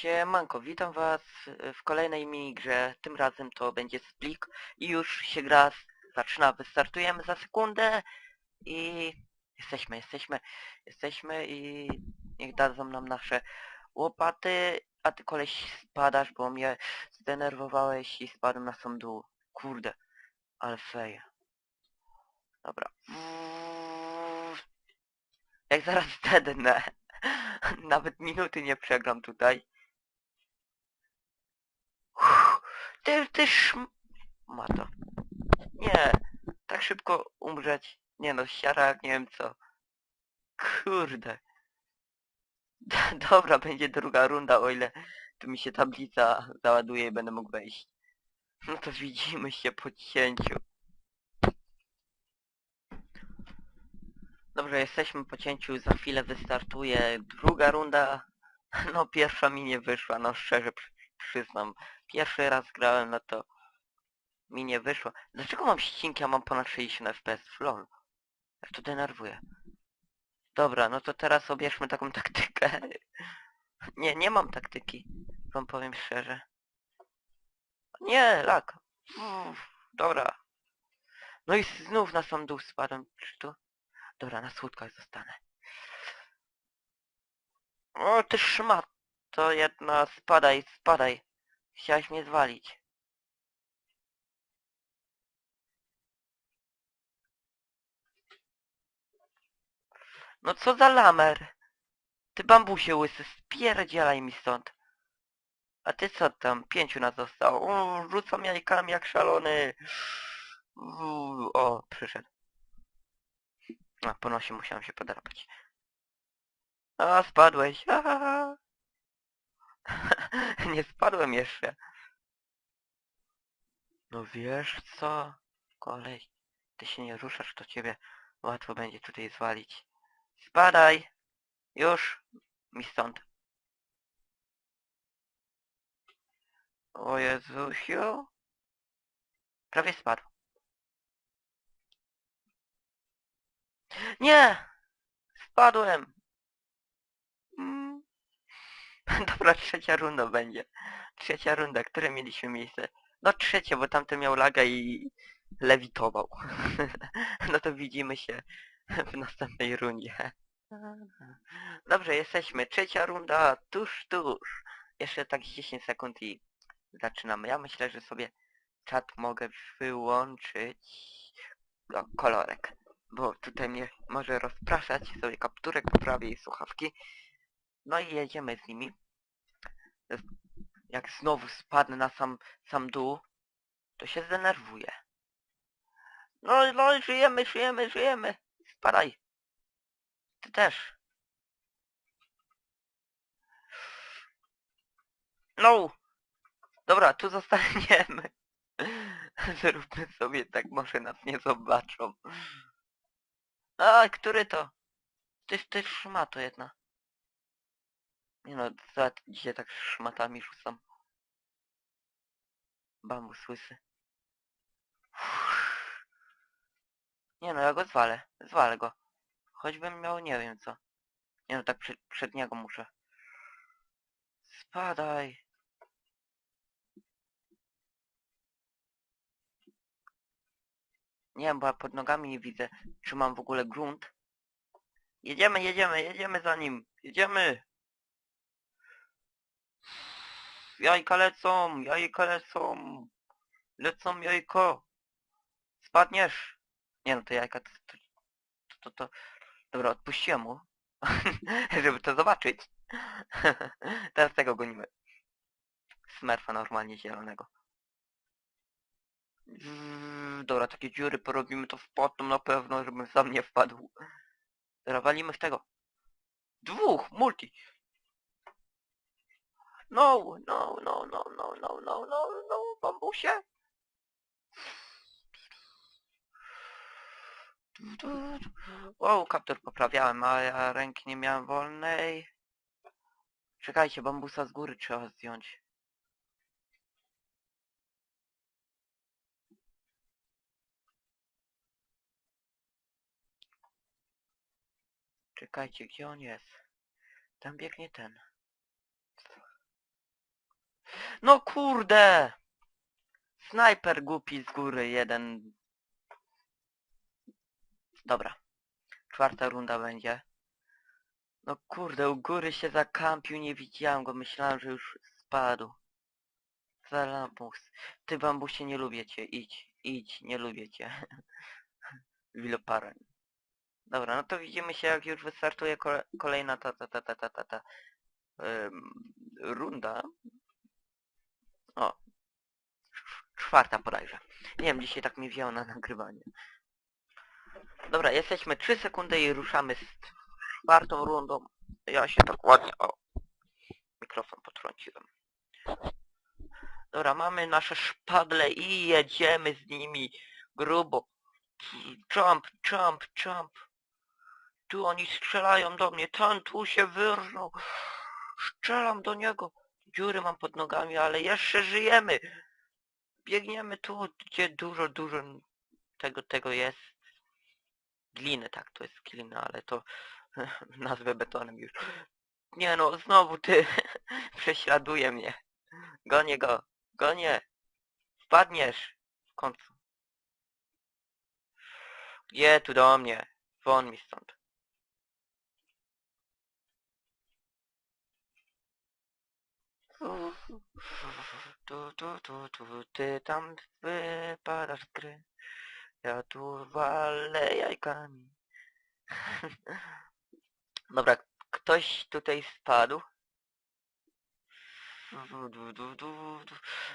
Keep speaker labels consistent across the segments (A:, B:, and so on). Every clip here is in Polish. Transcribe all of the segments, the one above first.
A: Siemanko, witam was w kolejnej minigrze. Tym razem to będzie splik i już się gra zaczyna. Wystartujemy za sekundę i jesteśmy, jesteśmy, jesteśmy i niech dadzą nam nasze łopaty, a ty koleś spadasz, bo mnie zdenerwowałeś i spadłem na sam dół. Kurde, ale fej. Dobra. Jak zaraz dednę. Nawet minuty nie przegram tutaj. Ty, ty szm... Mato. Nie, tak szybko umrzeć. Nie no, siara nie wiem co. Kurde. Dobra, będzie druga runda, o ile tu mi się tablica załaduje i będę mógł wejść. No to widzimy się po cięciu. Dobrze, jesteśmy po cięciu, za chwilę wystartuje druga runda. No pierwsza mi nie wyszła, no szczerze przy, przyznam. Pierwszy raz grałem, no to mi nie wyszło. Dlaczego mam ścinki, a mam ponad 60 fps? Lol. Jak to denerwuje. Dobra, no to teraz obierzmy taką taktykę. Nie, nie mam taktyki. Wam powiem szczerze. Nie, lak. Dobra. No i znów na sam dół spadłem. Czy tu? Dobra, na słupkach zostanę. O, ty szmat. To jedna, spadaj, spadaj. Chciałeś mnie zwalić. No co za lamer? Ty bambusie łysy, spierdzielaj mi stąd. A ty co tam? Pięciu nas zostało. O, rzucam jajkami jak szalony. O, przyszedł. A, po nosie musiałem się podrapać. A, spadłeś. Nie spadłem jeszcze. No wiesz co, koleś, ty się nie ruszasz, to ciebie łatwo będzie tutaj zwalić. Spadaj! Już mi stąd. O Jezusiu. Prawie spadł. Nie! Spadłem! Dobra, trzecia runda będzie. Trzecia runda, które mieliśmy miejsce? No trzecie, bo tamten miał laga i lewitował. no to widzimy się w następnej rundzie. Dobrze, jesteśmy. Trzecia runda, tuż, tuż. Jeszcze tak 10 sekund i zaczynamy. Ja myślę, że sobie czat mogę wyłączyć o, kolorek. Bo tutaj mnie może rozpraszać. Sobie kapturek poprawię i słuchawki. No i jedziemy z nimi. Jak znowu spadnę na sam, sam dół, to się zdenerwuję. No, no, żyjemy, żyjemy, żyjemy. Spadaj. Ty też. No! Dobra, tu zostaniemy. Zróbmy sobie tak, może nas nie zobaczą. A, który to? Ty, ty szmato jedna. Nie no, za dzisiaj tak szmatami rzucam. Bambus łysy. Nie no, ja go zwalę. Zwalę go. Choćbym miał nie wiem co. Nie no, tak przed, przed niego muszę. Spadaj. Nie wiem, bo ja pod nogami nie widzę, czy mam w ogóle grunt. Jedziemy, jedziemy, jedziemy za nim. Jedziemy. Jajka lecą, jajka lecą. Lecą jajko. Spadniesz. Nie no, to jajka to... to, to, to. Dobra, odpuściłem mu. Żeby to zobaczyć. Teraz tego gonimy. Smerfa normalnie zielonego. Dobra, takie dziury porobimy to w potom na pewno, żebym sam nie wpadł. Dobra, walimy w tego. Dwóch, multi. No, no, no, no, no, no, no, no, no, bambusie. Wow, kaptur poprawiałem, a ja ręki nie miałem wolnej. Czekajcie, bambusa z góry trzeba zdjąć. Czekajcie, gdzie on jest? Tam biegnie ten. No kurde! Snajper głupi z góry, jeden. Dobra. Czwarta runda będzie. No kurde, u góry się zakampił, nie widziałem go, myślałem, że już spadł. Zalamus. Ty bambusie, nie lubię cię, idź, idź, nie lubię cię. Wiloparem. Dobra, no to widzimy się jak już wystartuje kole kolejna ta ta ta ta ta ta, ta em, runda. O. Cz- Czwarta bodajże. Nie wiem, dzisiaj tak mi wzięło na nagrywanie. Dobra, jesteśmy 3 sekundy i ruszamy z czwartą rundą. Ja się tak ładnie... O! Mikrofon potrąciłem. Dobra, mamy nasze szpadle i jedziemy z nimi grubo. Jump, jump, jump. Tu oni strzelają do mnie, ten tu się wyrżnął. Strzelam do niego. Dziury mam pod nogami, ale jeszcze żyjemy. Biegniemy tu, gdzie dużo, dużo tego, tego jest. Gliny, tak, to jest glina, ale to nazwę betonem już. Nie no, znowu ty prześladuje mnie. Gonię go, gonię. Wpadniesz w końcu. Je tu do mnie. Won mi stąd. Tu, tu, tu, tu, ty tam wypadasz z gry. Ja tu walę jajkami. Dobra, ktoś tutaj spadł.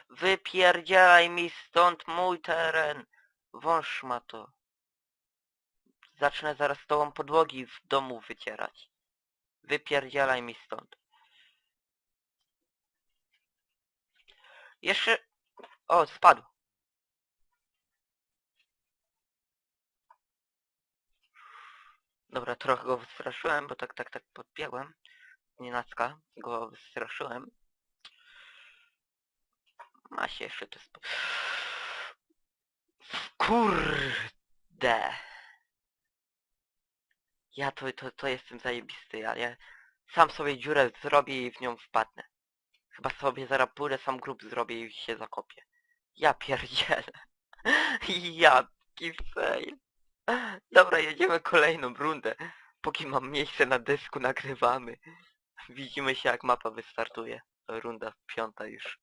A: Wypierdzielaj mi stąd mój teren. Wąż ma to. Zacznę zaraz z tobą podłogi w domu wycierać. Wypierdzielaj mi stąd. Jeszcze... O, spadł. Dobra, trochę go wystraszyłem, bo tak, tak, tak podbiegłem. Nienacka go wystraszyłem. Ma się jeszcze to sp... Kurde! Ja to, to, to jestem zajebisty, ale ja sam sobie dziurę zrobię i w nią wpadnę. Chyba sobie zaraz pójdę, sam grób zrobię i się zakopię. Ja pierdzielę. Jaki fail. Dobra, jedziemy kolejną rundę. Póki mam miejsce na dysku, nagrywamy. Widzimy się jak mapa wystartuje. Runda piąta już.